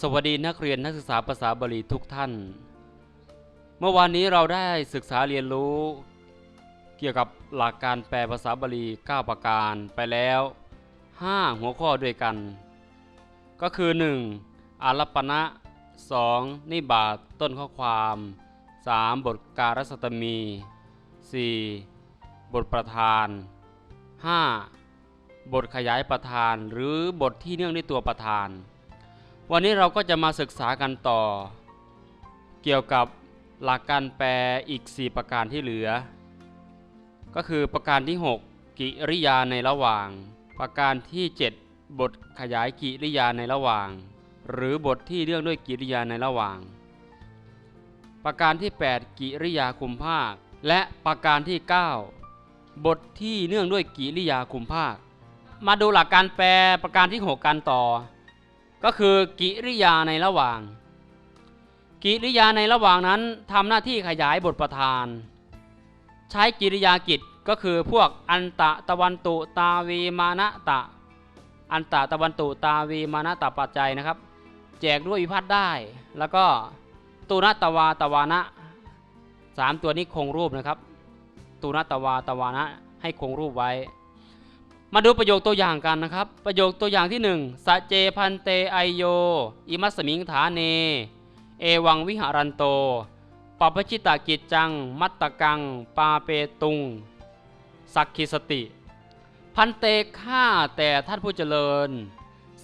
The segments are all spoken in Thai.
สวัสดีนักเรียนนักศึกษาภาษาบาลีทุกท่าน เมื่อวานนี้เราได้ศึกษาเรียนรู้ เกี่ยวกับหลักการแปลภาษาบาลี 9 ประการไปแล้ว 5 หัวข้อด้วยกัน ก็คือ 1. อารัปณะ 2. นิบาตต้นข้อความ 3. บทการสตมี 4. บทประธาน 5. บทขยายประธานหรือบทที่เนื่องด้วยตัวประธาน วันนี้เราก็จะมาศึกษากันต่อ เกี่ยวกับหลักการแปลอีก 4 ประการที่เหลือ ก็คือประการที่ 6 กิริยาในระหว่าง ประการที่ 7 บทขยายกิริยาในระหว่าง หรือบทที่เรื่องด้วยกิริยาในระหว่าง ประการที่ 8 กิริยาคุมภาค และประการที่ 9 บทที่เนื่องด้วยกิริยาคุมภาค มาดูหลักการแปลประการที่ 6 กันต่อ ก็คือกิริยาในระหว่าง กิริยาในระหว่างนั้นทำหน้าที่ขยายบทประธาน ใช้กิริยากิจก็คือพวกอันตะตะวันตุตาวีมานะตะ อันตะตะวันตุตาวีมานะตะปัจจัยนะครับ แจกด้วยวิพัฒน์ได้ แล้วก็ตุนตวาตวานะสามตัวนี้คงรูปนะครับ ตุนตวาตวานะให้คงรูปไว้ มาดูประโยคตัวอย่างกันนะครับ ประโยคตัวอย่างที่หนึ่งสเจพันเตไอโย อิมัสมิงฐาเน เอวังวิหารันโตปปชิตากิจจัง มัตตกัง ปาเปตุง สักขิสติ พันเตข้าแต่ท่านผู้เจริญ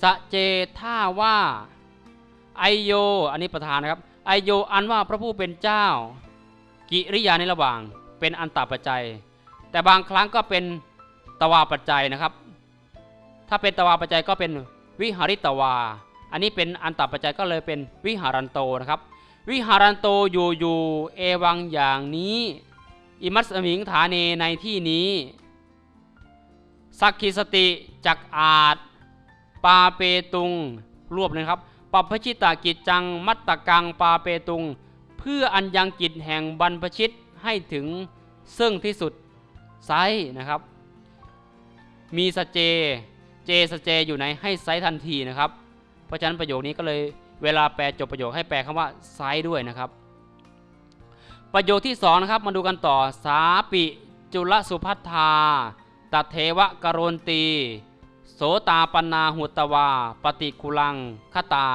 สเจท่าว่าไอโย อันนี้ประธานนะครับ ไอโย อันว่าพระผู้เป็นเจ้า กิริยาในระหว่าง เป็นอันตปัจจัย แต่บางครั้งก็เป็น ตวาปัจจัยนะครับ ถ้าเป็นตวาปัจจัยก็เป็นวิหาริตวา อันนี้เป็นอันตปัจจัยก็เลยเป็นวิหารันโตนะครับ วิหารันโตอยู่อยู่เอวังอย่างนี้อิมัสมิงฐาเนในที่นี้สักขิสติจักอาจปาเปตุงรวบเลยครับปัพชิตากิจจังมัตตกังปาเปตุง เพื่ออันยังกิจแห่งบรรพชิตให้ถึงซึ่งที่สุดไซนะครับ มีสเจ เจสเจอยู่ในให้ไซทันทีนะครับ เพราะฉะนั้นประโยคนี้ก็เลยเวลาแปลจบประโยคให้แปลคำว่าไซด้วยนะครับ ประโยคที่สองนะครับมาดูกันต่อสาปิจุลสุพัทธาตเทวะกรณตี โสตาปนาหุตวา ปฏิคุลังคตา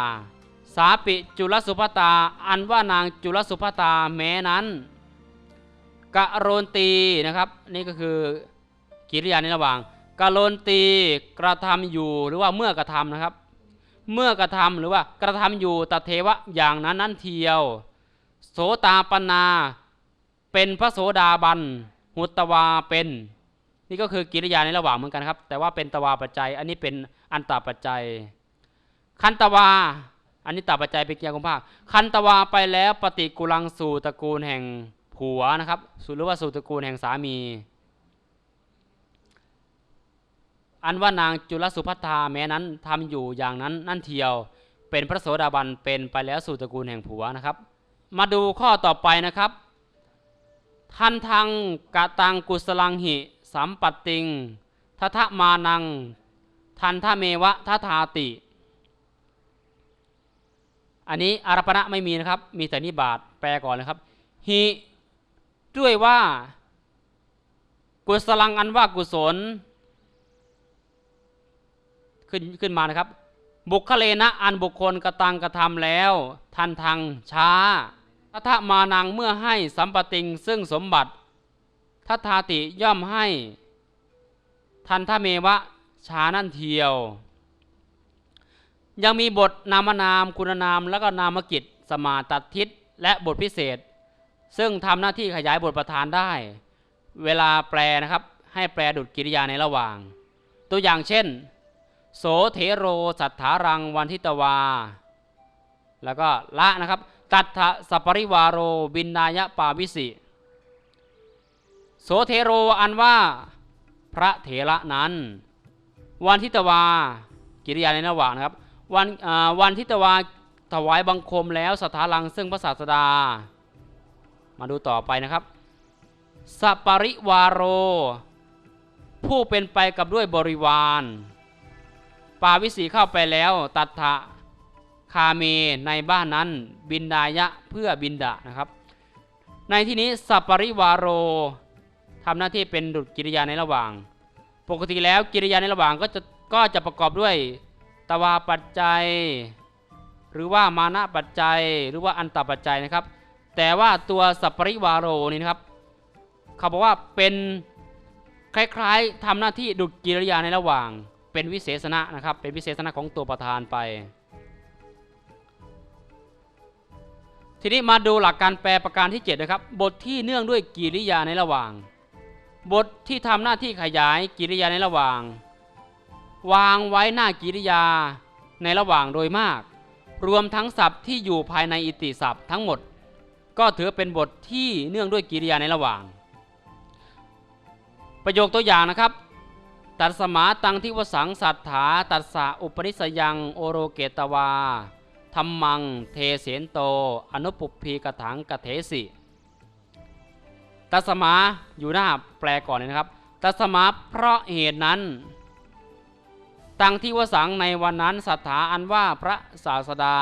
สาปิจุลสุภตา อันว่านางจุลสุภตาแม้นั้นกะโรนตีนะครับ นี่ก็คือกิริยาในระหว่าง กะโรนตีกระทำอยู่หรือว่าเมื่อกระทำนะครับ เมื่อกระทำหรือว่ากระทำอยู่ตเทวะอย่างนั้นนั้นเทียว โสตาปนาเป็นพระโสดาบันหุตวาเป็น นี่ก็คือกิริยาในระหว่างเหมือนกันครับ แต่ว่าเป็นตวาปัจจัย อันนี้เป็นอันตาปัจจัย คันตวาอันนี้ตาปัจจัยเป็นกิริยากุมภาคคันตวาไปแล้วปฏิกุลังสู่ตระกูลแห่งผัวนะครับสู่หรือว่าสู่ตระกูลแห่งสามี อันว่านางจุลสุภัทธาแม้นั้นทำอยู่อย่างนั้นนั่นเทียว เป็นพระโสดาบันเป็นไปแล้วสู่ตระกูลแห่งผัวนะครับ มาดูข้อต่อไปนะครับ ทันทังกะตังกุสลังหิ สัมปัตติงทัทะมานัง ทันทะเมวะทัทาติ อันนี้อารปณะไม่มีนะครับ มีแต่นิบาตแปลก่อนเลยครับหิด้วยว่า กุศลังอันว่ากุศล ขึ้นขึ้นมานะครับ บุคเลนะอันบุคคลกระตังกระทำแล้ว ทันทังช้าทัทมานังเมื่อให้สัมปติงซึ่งสมบัติทัทธาติย่อมให้ ทันทเมวะช้านั่นเทียว ยังมีบทนามนามคุณนามแล้วก็นามกิจสมาตัดทิศและบทพิเศษ ซึ่งทำหน้าที่ขยายบทประธานได้ เวลาแปลนะครับ ให้แปลดุจกิริยาในระหว่าง ตัวอย่างเช่น โสเทโรสัทธารังวันทิตวา แล้วก็ละนะครับ ตัทธะสปริวาโรบินนายปาวิสิโสเทโรอันว่าพระเถระนั้น วันทิตวา กิริยาในระหว่างนะครับ วันวันทิตวาถวายบังคมแล้วสถาลังซึ่งพระศาสดา มาดูต่อไปนะครับสปริวาโร ผู้เป็นไปกับด้วยบริวาร ปาวิสีเข้าไปแล้วตัทธะคาเมในบ้านนั้นบินดายะเพื่อบินดานะครับ ในที่นี้สัปปริวาโรทำหน้าที่เป็นดุจกิริยาในระหว่าง ปกติแล้วกิริยาในระหว่างก็จะก็จะประกอบด้วยตวาปัจจัย หรือว่ามานะปัจจัย หรือว่าอันตปัจจัยนะครับ แต่ว่าตัวสัปปริวาโรนี่นะครับเขาบอกว่าเป็นคล้ายๆทำหน้าที่ดุจกิริยาในระหว่าง เป็นวิเศษณะนะครับ เป็นวิเศษณะของตัวประธานไป ทีนี้มาดูหลักการแปลประการที่7นะครับ บทที่เนื่องด้วยกิริยาในระหว่าง บทที่ทำหน้าที่ขยายกิริยาในระหว่าง วางไว้หน้ากิริยาในระหว่างโดยมาก รวมทั้งศัพท์ที่อยู่ภายในอิติศัพท์ทั้งหมด ก็ถือเป็นบทที่เนื่องด้วยกิริยาในระหว่าง ประโยคตัวอย่างนะครับ ตัดสมาตังที่วสังสัทธาตัดสะอุปนิสยังโอโรเกตวาธรรมังเทเสนโต อนุปุพีกถังกเทสิตัสมาอยู่หน้าแปลก่อนเลยนะครับตัสมาเพราะเหตุนั้น ตังที่วสังในวันนั้นสัทธาอันว่าพระศาสดา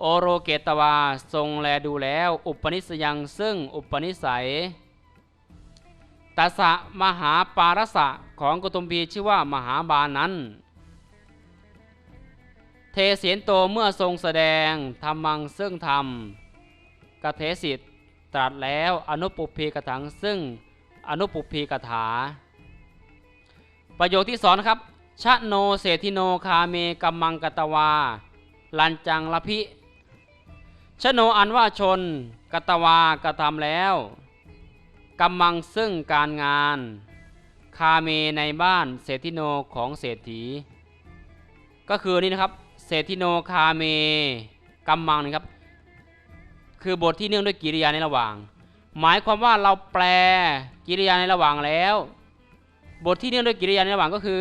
โอโรเกตวาทรงแลดูแล้ว อุปนิสยังซึ่งอุปนิสัย ตสะมหาปารสะของกุตุมพีชื่อว่ามหาบาลนั้น เทเสียนโตเมื่อทรงแสดงธรรมังซึ่งธรรมกเทสิตตรัสแล้วอนุปุพีกถังซึ่งอนุปุพีกถา ประโยคที่สองนครับชะโนเศรษฐิโนคาเมกัมมังกตวา ลันจังละพิชะโนอันว่าชนกตวากระทำแล้ว กำมังซึ่งการงาน คาเมในบ้านเศรษฐิโนของเศรษฐี ก็คือนี่นะครับเศรษฐิโนคาเมกำมังนะครับ คือบทที่เนื่องด้วยกิริยาในระหว่าง หมายความว่าเราแปลกิริยาในระหว่างแล้ว บทที่เนื่องด้วยกิริยาในระหว่างก็คือ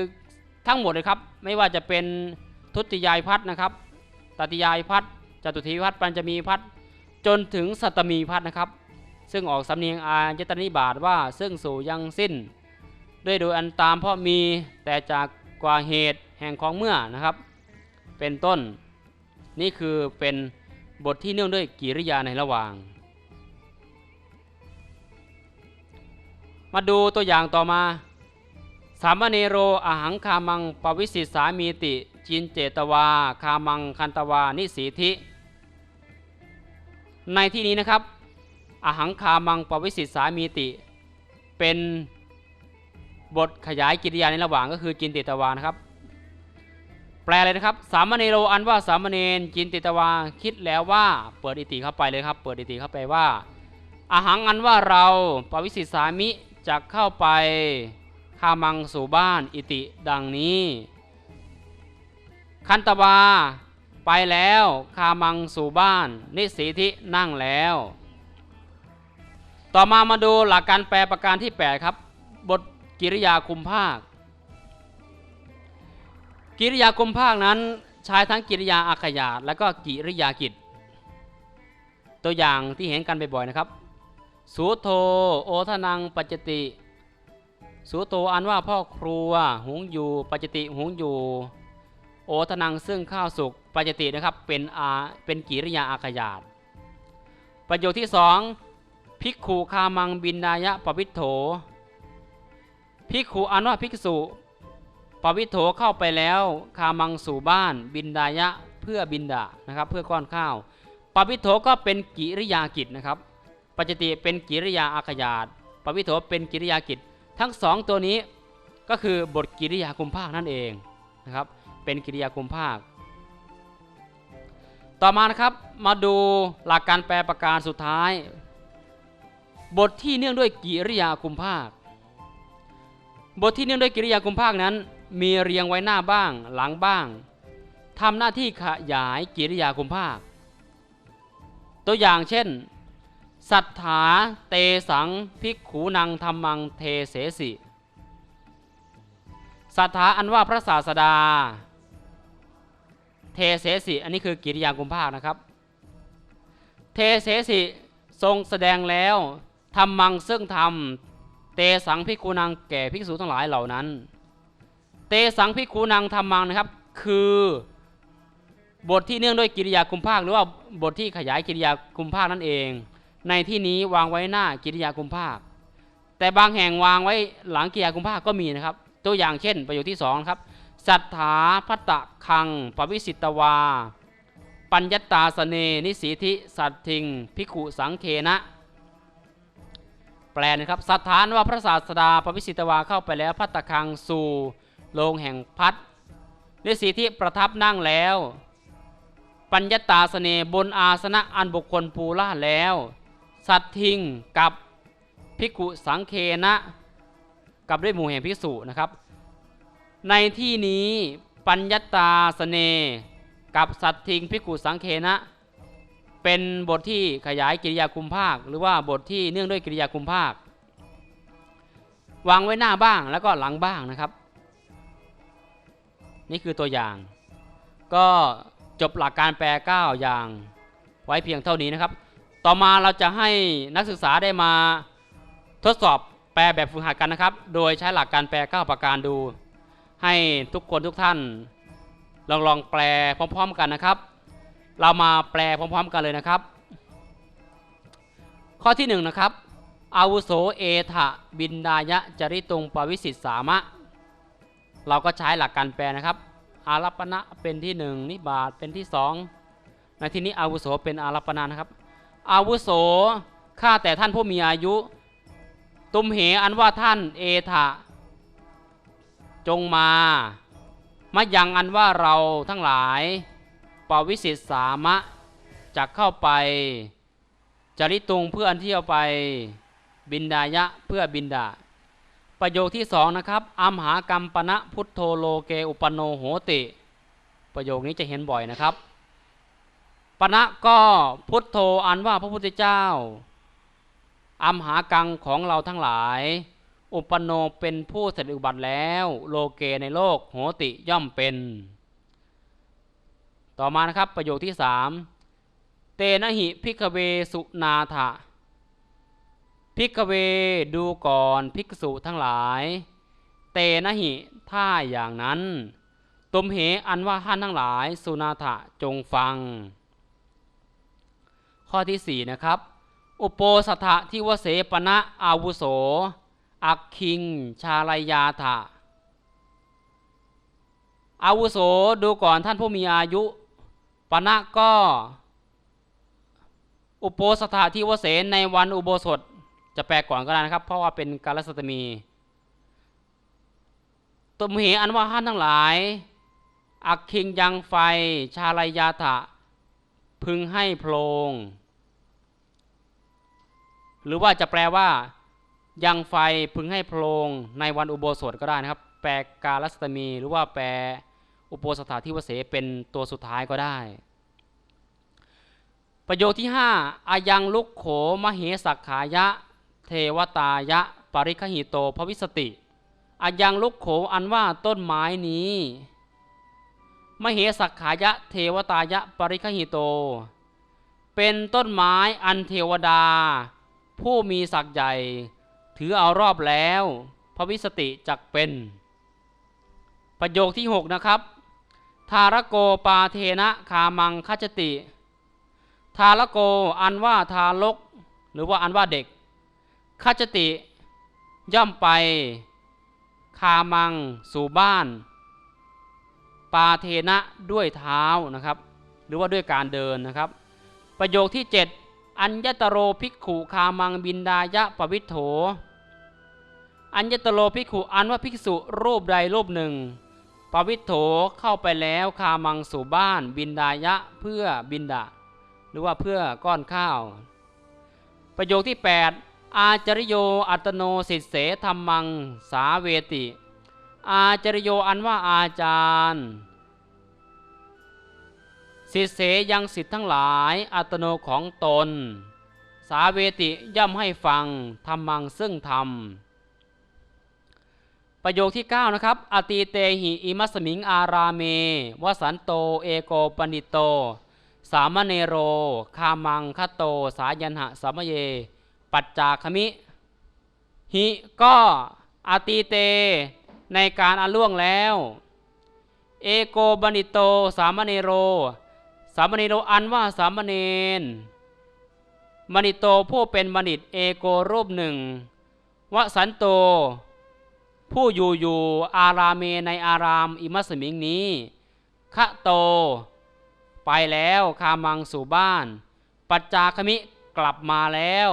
ทั้งหมดเลยครับ ไม่ว่าจะเป็นทุติยายพัฒนะครับตติยายพัฒจตุทีพัฒปัญจมีพัฒจนถึงสัตมีพัฒนะครับ ซึ่งออกสำเนียงอายตนิบาตว่าซึ่งสู่ยังสิ้น ด้วยโดยอันตามเพราะมีแต่จากกว่าเหตุแห่งของเมื่อนะครับ เป็นต้น นี่คือเป็นบทที่เนื่องด้วยกิริยาในระหว่าง มาดูตัวอย่างต่อมาสามเณโรอหังคามังปวิสิตสามีติ จินเจตวา คามังคันตวา นิสีธิ ในที่นี้นะครับ อหังคามังปวิสิตสามีติ เป็นบทขยายกิริยาในระหว่างก็คือจินติตวานะครับ แปลเลยนะครับ สามเณโรอันว่าสามเณรจินติตวาคิดแล้วว่าเปิดอิติเข้าไปเลยครับ เปิดอิติเข้าไปว่าอาหังอันว่าเราปวิสิตสามิจะเข้าไปคามังสู่บ้านอิติดังนี้ คันตวาไปแล้วคามังสู่บ้าน นิสีธินั่งแล้ว ต่อมามาดูหลักการแปลประการที่ 8 ครับ บทกิริยาคุมภาค กิริยาคุมภาคนั้นใช้ทั้งกิริยาอาขยาตและก็กิริยากิจ ตัวอย่างที่เห็นกันบ่อยๆนะครับสุโธโอทนังปัจจติสุโธอันว่าพ่อครัวหุงอยู่ปัจจติหุงอยู่ โอทนังซึ่งข้าวสุกปัจจตินะครับเป็นอาเป็นกิริยาอาขยาตประโยคที่สอง ภิกขุคามังบินนายะปวิทโธภิกขุอนว่าภิกษุปวิทโธเข้าไปแล้วคามังสู่บ้าน บินดายะเพื่อบินดานะครับเพื่อก้อนข้าวปวิทโธก็เป็นกิริยากิจนะครับปัจจติเป็นกิริยาอาขยาตปวิโถเป็นกิริยากิจ ทั้งสองตัวนี้ก็คือบทกิริยาคุมภาคนั่นเองนะครับเป็นกิริยาคุมภาค ต่อมานะครับมาดูหลักการแปลประการสุดท้าย บทที่เนื่องด้วยกิริยาคุมภาค บทที่เนื่องด้วยกิริยาคุมภาคนั้น มีเรียงไว้หน้าบ้าง หลังบ้างทำหน้าที่ขยายกิริยาคุมภาค ตัวอย่างเช่น สัทธาเตสังภิกขูนังธรรมังเทเสสิสัทธาอันว่าพระศาสดา เทเสสิ อันนี้คือกิริยากุมภาคนะครับ เทเสสิทรงแสดงแล้ว ธรรมังซึ่งธรรม เตสังภิกขุนังแก่ภิกษุทั้งหลายเหล่านั้น เตสังภิกขุนังธรรมังนะครับ คือบทที่เนื่องด้วยกิริยาคุมภาคหรือว่าบทที่ขยายกิริยาคุมภาคนั่นเอง ในที่นี้วางไว้หน้ากิริยาคุมภาค แต่บางแห่งวางไว้หลังกิริยาคุมภาคก็มีนะครับ ตัวอย่างเช่น ประโยคที่สองครับสัทธาพัตตะคังปวิสิตวา ปัญญตาสเนนิสีธิสัตทิงพิกุสังเคนะ แปลนะครับสัทธานว่าพระศาสดาปวิสิตวาเข้าไปแล้วพัตตะคังสู่โลงแห่งพัดนิสีธิประทับนั่งแล้ว ปัญญตาสเนบนอาสนะอันบุคคลภูล่าแล้ว สัตทิงกับพิกุสังเคนะ กับด้วยหมู่แห่งภิกษุนะครับ ในที่นี้ปัญญตาสเนกับสัตทิงพิกุสังเคนะ เป็นบทที่ขยายกิริยาคุมภาค หรือว่าบทที่เนื่องด้วยกิริยาคุมภาควางไว้หน้าบ้างแล้วก็หลังบ้างนะครับ นี่คือตัวอย่าง ก็จบหลักการแปล 9 อย่างไว้เพียงเท่านี้นะครับ ต่อมาเราจะให้นักศึกษาได้มาทดสอบแปลแบบฝึกหัดกันนะครับ โดยใช้หลักการแปล 9 ประการดู ให้ทุกคนทุกท่าน ลองลองแปลพร้อม ๆ กันนะครับ เรามาแปลพร้อมๆกันเลยนะครับ ข้อที่หนึ่งนะครับอาวุโสเอทะบินดายะจริตุงปวิสิตสามะ เราก็ใช้หลักการแปลนะครับ อารัปณะเป็นที่หนึ่งนิบาตเป็นที่สองในที่นี้อาวุโสเป็นอารัปณะนะครับ อาวุโสข้าแต่ท่านผู้มีอายุ ตุมเหอันว่าท่านเอทะจงมา มายังอันว่าเราทั้งหลาย ปวิสิตสามะจะเข้าไป จริตุงเพื่ออันเที่ยวไป บินดายะเพื่อบินดา ประโยคที่สองนะครับอัมหากรรมปณะพุทโธโลเกอุปโนโหติ ประโยคนี้จะเห็นบ่อยนะครับปณะก็พุทโธอันว่าพระพุทธเจ้าอัมหากังของเราทั้งหลาย อุปโนเป็นผู้เสด็จอุบัติแล้ว โลเกในโลกโหติย่อมเป็น ต่อมานะครับประโยคที่สามเตนะหิพิกเวสุนาถะพิกเวดูก่อนภิกษุทั้งหลาย เตนะหิถ้าอย่างนั้น ตุมเหอันว่าท่านทั้งหลายสุนาถะจงฟัง ข้อที่สี่นะครับ อุโปสถะที่วเสปณะอาวุโส อักคิง ชาลยาถะอาวุโสดูก่อนท่านผู้มีอายุ ปณะก็ อุโปสถาที่วเสนในวันอุโบสถจะแปลก่อนก็ได้นะครับ เพราะว่าเป็นกาลสตมีตุมเหอันว่าท่านทั้งหลาย อักคิงยังไฟ ชาลยาถะ พึงให้โพลง หรือว่าจะแปลว่า ยังไฟพึงให้โพลงในวันอุโบสถก็ได้นะครับ แปลกาลสตมีหรือว่าแปล อุโปสถาทิวเสเป็นตัวสุดท้ายก็ได้ ประโยคที่ 5อายังลุกโขมเหสักขายะ เทวตายะ ปริคหิโตภวิสติอายังลุกโขอันว่าต้นไม้นี้ มเหสักขายะ เทวตายะ ปริคหิโต เป็นต้นไม้อันเทวดา ผู้มีศักย์ใหญ่ ถือเอารอบแล้วพระวิสติจักเป็น ประโยคที่ 6 นะครับ ทารโกปาเทนะคามังคัจติ ทารโกอันว่าทารก หรือว่าอันว่าเด็กคัจติ ย่อมไป คามังสู่บ้าน ปาเทนะด้วยเท้านะครับ หรือว่าด้วยการเดินนะครับ ประโยคที่ 7 อัญญตโรภิกขุคามังบินดายะปวิโถ อัญญตโรภิกขุอันว่าภิกษุรูปใดรูปหนึ่ง ปวิโถเข้าไปแล้วคามังสู่บ้านบินดายะเพื่อบินดาหรือว่าเพื่อก้อนข้าว ประโยคที่ 8 อาจริโยอัตโนสิทเสธรรมังสาเวติ อาจริโยอันว่าอาจารย์สิทเสยังสิทธิ์ทั้งหลายอัตโนของตน สาเวติย่อมให้ฟังธรรมังซึ่งธรรม ประโยคที่ 9 นะครับอตีเตหิอิมัสมิงอาราเม วสันโต เอโกปนิโต สามเนโร คามังคโต สายันหะสามเย ปัจจาคมิ หิก็อตีเต ในการอันล่วงแล้ว เอโกบนิโต สามเนโร สามเณรอันว่าสามเณรมณิโตผู้เป็นบัณฑิตเอโกรูปหนึ่งวสันโต ผู้อยู่อยู่อารามเมในอารามอิมัสมิงนี้คะโต ไปแล้วคามังสู่บ้าน ปัจจาคมิกลับมาแล้ว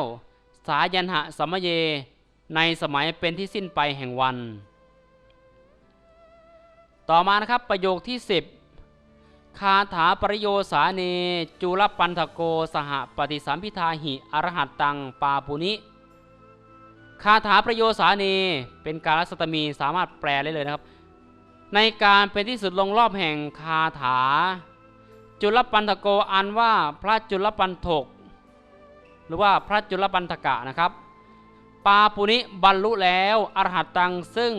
สายันหะสมเย ในสมัยเป็นที่สิ้นไปแห่งวัน ต่อมานะครับประโยคที่ 10 คาถาปริโยสาเน จุลปันธโกสหปฏิสัมพิทาหิอรหัตตังปาปุนิ คาถาประโยสาเนเป็นการรัสตมีสามารถแปลได้เลยนะครับ ในการเป็นที่สุดลงรอบแห่งคาถา จุลปันธโกอันว่าพระจุลปันถก หรือว่าพระจุลปันธกะนะครับ ปาปุนิบรรลุแล้วอรหัตตังซึ่ง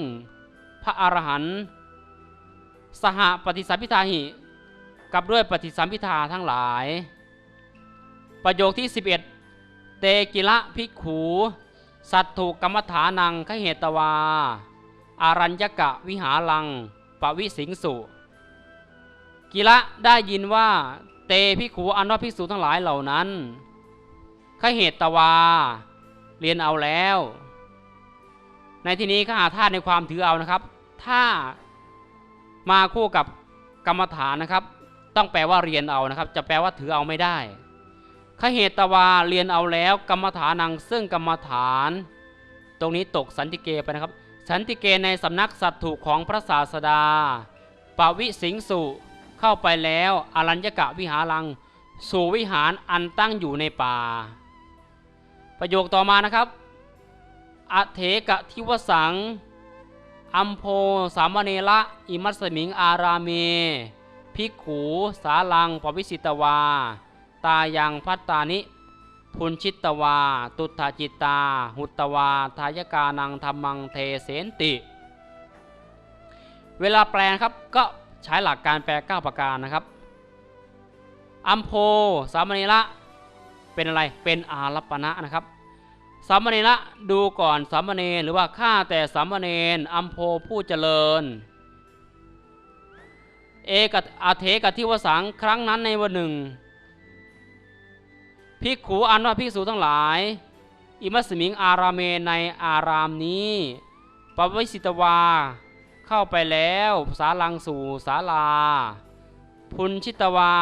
พระอรหันต์สหปฏิสัมพิทาหิ กับด้วยปฏิสัมพิทาทั้งหลาย ประโยคที่ 11 เตกิละภิกขู สัตถูกรรมฐานังขเหตวา อารัญญกะวิหารัง ปวิสิงสุกิละได้ยินว่า เตภิขูอันว่าภิกษุทั้งหลายเหล่านั้นขเหตวา เรียนเอาแล้ว ในที่นี้ก็หาธาตุในความถือเอานะครับ ถ้ามาคู่กับกรรมฐานนะครับ ต้องแปลว่าเรียนเอานะครับ จะแปลว่าถือเอาไม่ได้ ขเหตวาเรียนเอาแล้วกรรมฐานังซึ่งกรรมฐาน ตรงนี้ตกสันติเกไปนะครับ สันติเกในสำนักสัตถูกของพระศาสดาปวิสิงสุเข้าไปแล้วอรัญญกะวิหารัง สู่วิหารอันตั้งอยู่ในป่า ประโยคต่อมานะครับอเถกะทิวสัง อัมโพสามเณระอิมัสมิงอารามเม ภิกขูสาลังปวิสิตวา ตายังพัตตานิ พุนชิตตวา ตุถาจิตตา หุตตวา ทายกานังธรรมังเทเสนติ เวลาแปลครับก็ใช้หลักการแปล 9 ประการนะครับ อัมโพสามเณระเป็นอะไร เป็นอารัปปณะนะครับสามเณระดูก่อนสามเณรหรือว่าข้าแต่สามเณรอัมโพผู้เจริญ เอกอาเทกทิวสังครั้งนั้นในวันหนึ่ง ภิกขูอันว่าภิกษุทั้งหลาย อิมัสมิงอารามเมในอารามนี้ปวิสิตวา เข้าไปแล้วสาลังสู่ศาลา พุนชิตวา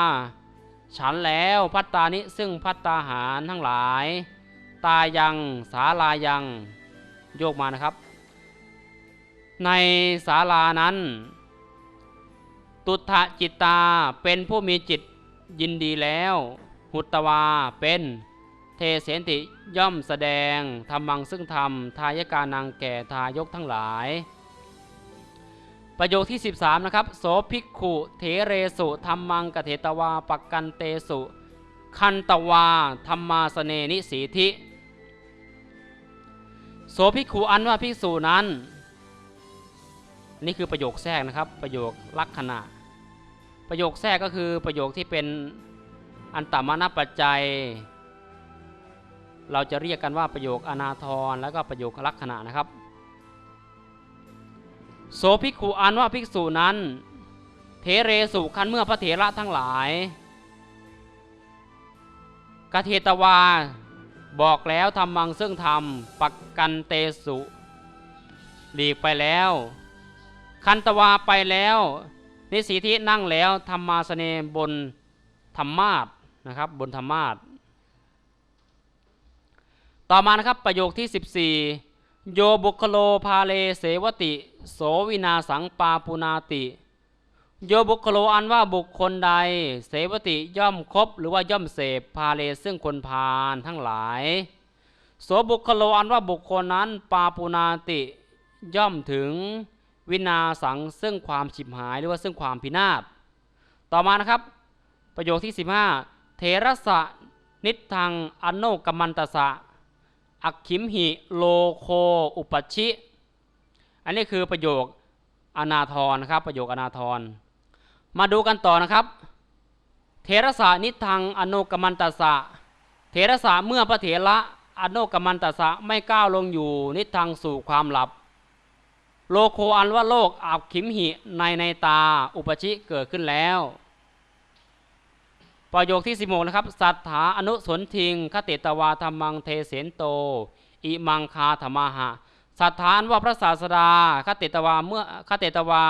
ฉันแล้วพัตตานิซึ่งพัตตาหารทั้งหลาย ตายังศาลายังโยกมานะครับ ในศาลานั้น ตุถะจิตตาเป็นผู้มีจิตยินดีแล้ว หุตวาเป็นเทเสนติย่อมแสดงธรรมังซึ่งธรรมทายกานังแก่ทายกทั้งหลาย ประโยคที่ 13 นะครับ โสภิกขุเถเรสุธรรมังกเถตวาปักกันเตสุ คันตวาธรรมาสเนนิสีทิโสภิกขุอันว่าภิกษุนั้น นี่คือประโยคแทรกนะครับ ประโยคลักษณะ ประโยคแทรกก็คือประโยคที่เป็น อันตามนปัจจัย เราจะเรียกกันว่าประโยคอนาทรแล้วก็ประโยคลักษณะนะครับ โสภิกขุอันว่าภิกษุนั้น เทเรสุคันเมื่อพระเถระทั้งหลายกเทตวาบอกแล้วทำมังซึ่งทำปักกันเตสุหลีกไปแล้ว คันตวาไปแล้ว นิสีทินั่งแล้วธรรมาสเนบนธรรมาส นะครับบนธรรมาสต่อมานะครับประโยคที่ 14 โยบุคโลพาเลเสวติ โสวินาสังปาปุนาติ โยบุคโลอันว่าบุคคลใด เสวติย่อมคบหรือว่าย่อมเสพพาเลซึ่งคนพาลทั้งหลาย โสบุคโลอันว่าบุคคลนั้นปาปุนาติย่อมถึงวินาสังซึ่งความฉิบหายหรือว่าซึ่งความพินาศต่อมานะครับ ประโยคที่ 15 เทระสะ นิทังอโนกมมันตสะ อักขิมหิโลโคอุปชิ อันนี้คือประโยคอนาทรนะครับ ประโยคอนาทร มาดูกันต่อนะครับเทระสะนิทังอโนกมมันตสะเทระสะเมื่อพระเถระอโนกมมันตสะไม่ก้าวลงอยู่ นิทังสู่ความหลับ โลโคอันว่าโลกอักขิมหิในในตาอุปชิเกิดขึ้นแล้ว ประโยคที่ 16 นะครับ สัทธาอนุสนทิง คติตวาธรรมังเทเสนโต อิมังคาธรรมาหะ สัทธานว่าพระศาสดา คติตวาเมื่อคติตวา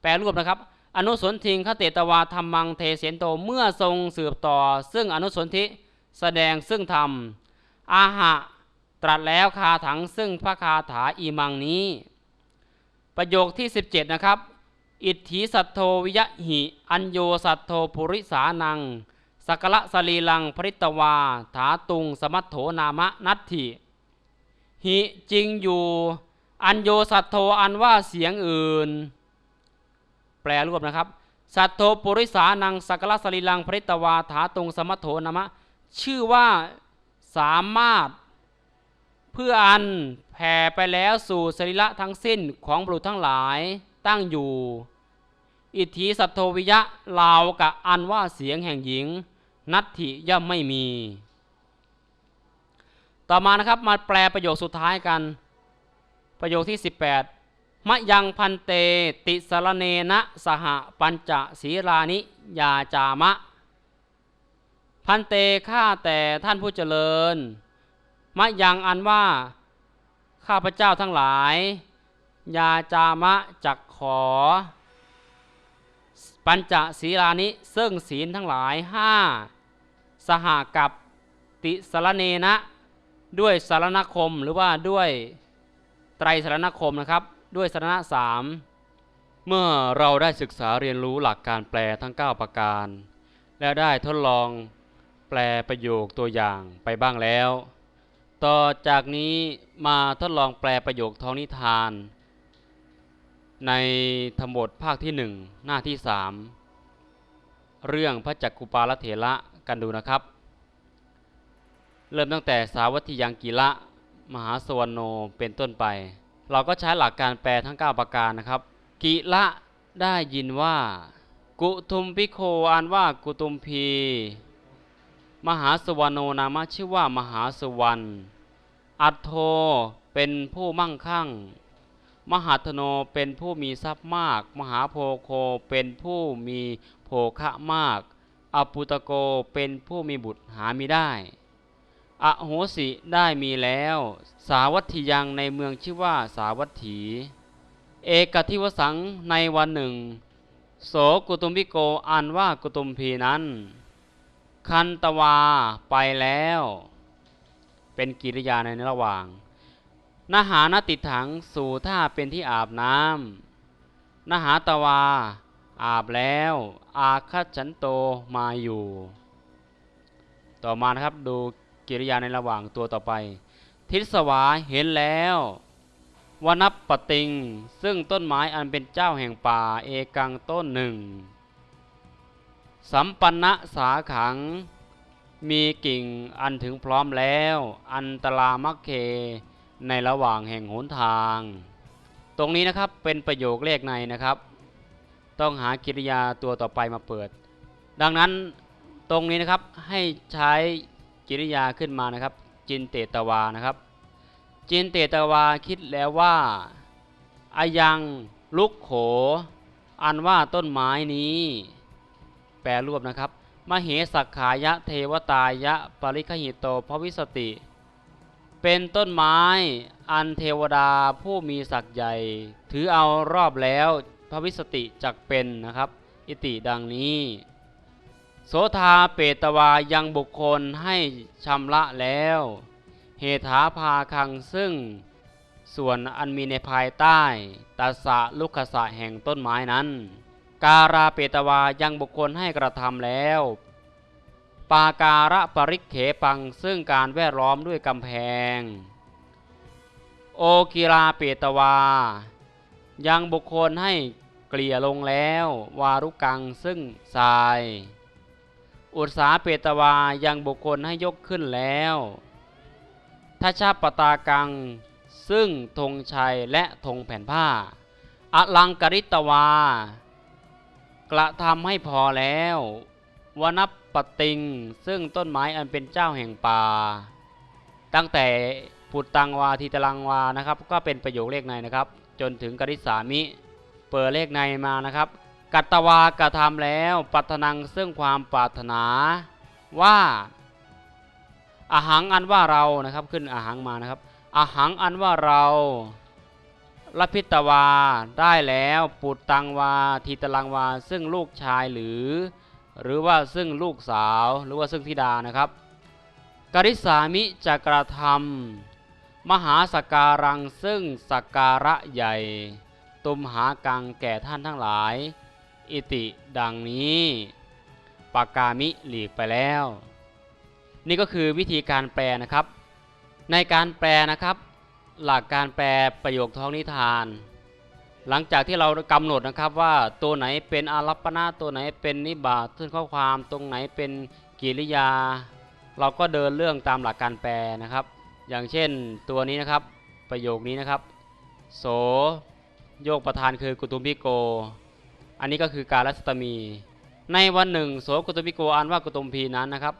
แปลรูปนะครับ อนุสนทิง คติตวาธรรมังเทเสนโต เมื่อทรงสืบต่อ ซึ่งอนุสนธิแสดงซึ่งธรรม อาหะ ตรัสแล้วคาถังซึ่งพระคาถาอีมังนี้ ประโยคที่ 17 นะครับ อิทธิสัตโทวิยะหิ อัญโยสัตโทภุริสานัง สักละสลีลังพริตวา ถาตุงสมัตโถนามะนัตถิหิจริงอยู่ อัญโยสัตโทอันว่าเสียงอื่น แปลรวบนะครับ สัตโทปุริสานังสักละสลีลังพริตวา ถาตุงสมัตโถนามะ ชื่อว่าสามารถเพื่ออันแผ่ไปแล้วสู่สรีระทั้งสิ้นของบุรุษทั้งหลายตั้งอยู่ อิทธิสัตโทวิยะลาวกับอันว่าเสียงแห่งหญิง นัตถิย่อมไม่มี ต่อมานะครับมาแปลประโยคสุดท้ายกัน ประโยคที่ 18 มะยังพันเตติสรเนนะสหปัญจศีรานิยาจามะ พันเตข้าแต่ท่านผู้เจริญ มะยังอันว่า ข้าพเจ้าทั้งหลาย ยาจามะจักขอปัญจศีลานิซึ่งศีลทั้งหลายห้า สหกับติสารเนนะด้วยสารณคมหรือว่าด้วยไตรสารณคมนะครับ ด้วยสารณะสามเมื่อเราได้ศึกษาเรียนรู้หลักการแปลทั้ง 9 ประการ และได้ทดลองแปลประโยคตัวอย่างไปบ้างแล้ว ต่อจากนี้มาทดลองแปลประโยคท้องนิทาน ในธรรมบทภาคที่หนึ่งหน้าที่สามเรื่องพระจักกุปาลเถระ กันดูนะครับ เริ่มตั้งแต่สาวัตถิยังกิละมหาสวรโนเป็นต้นไป เราก็ใช้หลักการแปลทั้ง 9 ประการนะครับ กิละได้ยินว่า กุทุมพิโคอ่านว่ากุตุมพี มหาสวรโนนามชื่อว่ามหาสวรรณอัตโทเป็นผู้มั่งคั่ง มหาธโนเป็นผู้มีทรัพย์มาก มหาโพโคเป็นผู้มีโภคะมาก อปุตโกเป็นผู้มีบุตรหามิได้ อโหสิได้มีแล้ว สาวัตถิยังในเมืองชื่อว่าสาวัตถี เอกทิวสังในวันหนึ่ง โสกุตุมพิโกอันว่ากุตุมพีนั้น คันตวาไปแล้ว เป็นกิริยาในระหว่างนหานติถังสู่ท่าเป็นที่อาบน้ำนหาตวา อาบแล้ว อาคัจฉันโตมาอยู่ ต่อมานะครับดูกิริยาในระหว่างตัวต่อไป ทิศวาเห็นแล้ววนับปติง ซึ่งต้นไม้อันเป็นเจ้าแห่งป่าเอกังต้นหนึ่ง สัมปันะสาขัง มีกิ่งอันถึงพร้อมแล้ว อันตลามักเคในระหว่างแห่งหนทาง ตรงนี้นะครับเป็นประโยคเลขในนะครับ ต้องหากิริยาตัวต่อไปมาเปิด ดังนั้นตรงนี้นะครับให้ใช้กิริยาขึ้นมานะครับ จินเตตวานะครับ จินเตตวาคิดแล้วว่าอายังลุกโข อันว่าต้นไม้นี้ แปลรวบนะครับ มเหสักขายะเทวตายะปริคหิโตภวิสติ เป็นต้นไม้อันเทวดาผู้มีศักย์ใหญ่ ถือเอารอบแล้ว ภวิสติจักเป็นนะครับ อิติดังนี้ โสธาเปตวายังบุคคลให้ชำระแล้ว เหถาพาคังซึ่งส่วนอันมีในภายใต้ตัสสะลุกขสะแห่งต้นไม้นั้น การาเปตวายังบุคคลให้กระทำแล้ว ปาการะปริกเขปังซึ่งการแวดล้อมด้วยกำแพง โอกิราเปตวา ยังบุคคลให้เกลี่ยลงแล้ว วารุกังซึ่งทราย อุตสาเปตวายังบุคคลให้ยกขึ้นแล้วทัชาปตากัง ซึ่งธงชัยและธงแผ่นผ้า อลังกริตวา กระทำให้พอแล้ววนับปติง ซึ่งต้นไม้อันเป็นเจ้าแห่งป่า ตั้งแต่ปุตตังวาทีตลังวานะครับ ก็เป็นประโยคเลขในนะครับ จนถึงกริสามิ เปิดเลขในมานะครับ กัตตวากระทำแล้วปัตนังซึ่งความปรารถนาว่าอาหังอันว่าเรานะครับขึ้นอาหังมานะครับอาหังอันว่าเราละพิตวาได้แล้วปุตตังวาทีตลังวาซึ่งลูกชายหรือ หรือว่าซึ่งลูกสาวหรือว่าซึ่งธิดานะครับกริสามิจะกระทำ มหาสการังซึ่งสการะใหญ่ ตุมหากังแก่ท่านทั้งหลาย อิติดังนี้ปากามิหลีกไปแล้ว นี่ก็คือวิธีการแปลนะครับ ในการแปลนะครับ หลักการแปลประโยคท้องนิทาน หลังจากที่เรากำหนดนะครับว่าตัวไหนเป็นอารัปนาตัวไหนเป็นนิบาตซึ่งข้อความตรงไหนเป็นกิริยา เราก็เดินเรื่องตามหลักการแปลนะครับ อย่างเช่นตัวนี้นะครับประโยคนี้นะครับ โสโยกประธานคือกุตุมพิโก อันนี้ก็คือการรัสตมี ในวันหนึ่งโสกุตุมพิโกอ่านว่ากุตุมพีนั้นนะครับ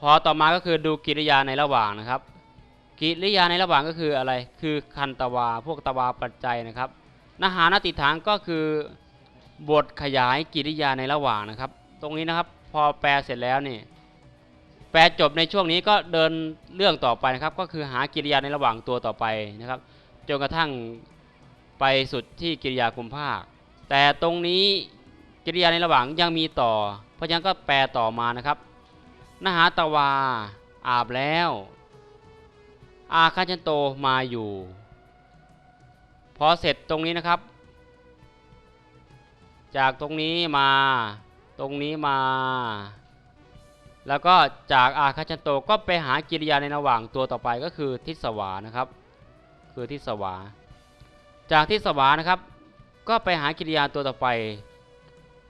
พอต่อมาก็คือดูกิริยาในระหว่างนะครับ กิริยาในระหว่างก็คืออะไรคือคันตวาพวกตวาปัจจัยนะครับนหานติฐานก็คือบทขยายกิริยาในระหว่างนะครับ ตรงนี้นะครับพอแปลเสร็จแล้วนี่ แปลจบในช่วงนี้ก็เดินเรื่องต่อไปนะครับ ก็คือหากิริยาในระหว่างตัวต่อไปนะครับจนกระทั่งไปสุดที่กิริยาคุมภาค แต่ตรงนี้กิริยาในระหว่างยังมีต่อ เพราะฉะนั้นก็แปลต่อมานะครับนหาตวา อาบแล้ว อาคาชันโตมาอยู่ พอเสร็จตรงนี้นะครับ จากตรงนี้มา ตรงนี้มา แล้วก็จากอาคาชันโตก็ไปหากิริยาในระหว่างตัวต่อไปก็คือทิศวานะครับ คือทิศวา จากทิศวานะครับ ก็ไปหากิริยาตัวต่อไป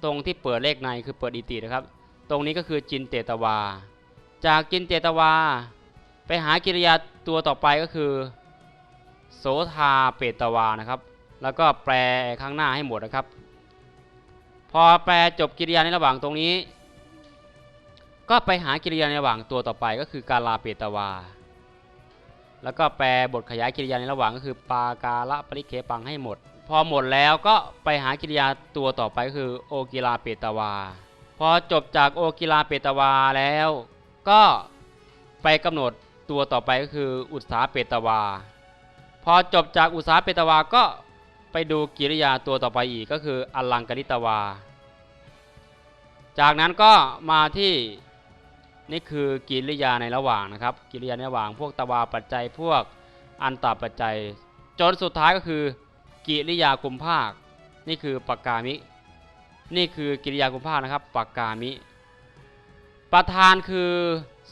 ตรงที่เปิดเลขในคือเปิดอิตินะครับ ตรงนี้ก็คือจินเตตวา จากจินเตตวา ไปหากิริยาตัวต่อไปก็คือ โสธาเปตวานะครับ แล้วก็แปลข้างหน้าให้หมดนะครับ พอแปลจบกิริยาในระหว่างตรงนี้ ก็ไปหากิริยาในระหว่างตัวต่อไปก็คือการลาเปตวา แล้วก็แปลบทขยายกิริยาในระหว่างก็คือปากาละปริเคปังให้หมด พอหมดแล้วก็ไปหากิริยาตัวต่อไปคือโอกิลาเปตวา พอจบจากโอกิลาเปตวาแล้ว ก็ไปกำหนดตัวต่อไปก็คืออุตสาเปตวา พอจบจากอุตสาเปตวาก็ไปดูกิริยาตัวต่อไปอีกก็คืออลังกนิตวา จากนั้นก็มาที่ นี่คือกิริยาในระหว่างนะครับ กิริยาในระหว่างพวกตวาปัจจัยพวกอันตปัจจัย จนสุดท้ายก็คือ กิริยากุมภาค นี่คือปากกามิ นี่คือกิริยากุมภาคนะครับปากกามิ ประธานคือ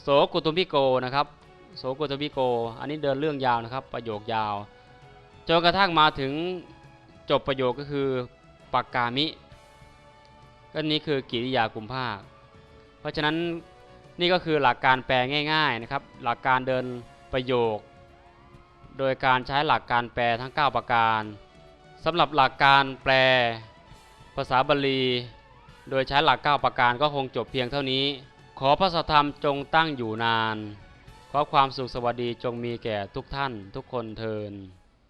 โสกุตุมพิโกนะครับโสกุตุมพิโก อันนี้เดินเรื่องยาวนะครับ ประโยคยาวจนกระทั่งมาถึงจบประโยคก็คือปากกามิก็นี้คือกิริยากุมภาค เพราะฉะนั้น นี่ก็คือหลักการแปลง่ายๆนะครับ หลักการเดินประโยค โดยการใช้หลักการแปลทั้ง 9 ประการสำหรับหลักการแปล ภาษาบาลี โดยใช้หลัก 9 ประการก็คงจบเพียงเท่านี้ ขอพระสธรรมจงตั้งอยู่นาน ขอความสุขสวัสดีจงมีแก่ทุกท่านทุกคนเทิน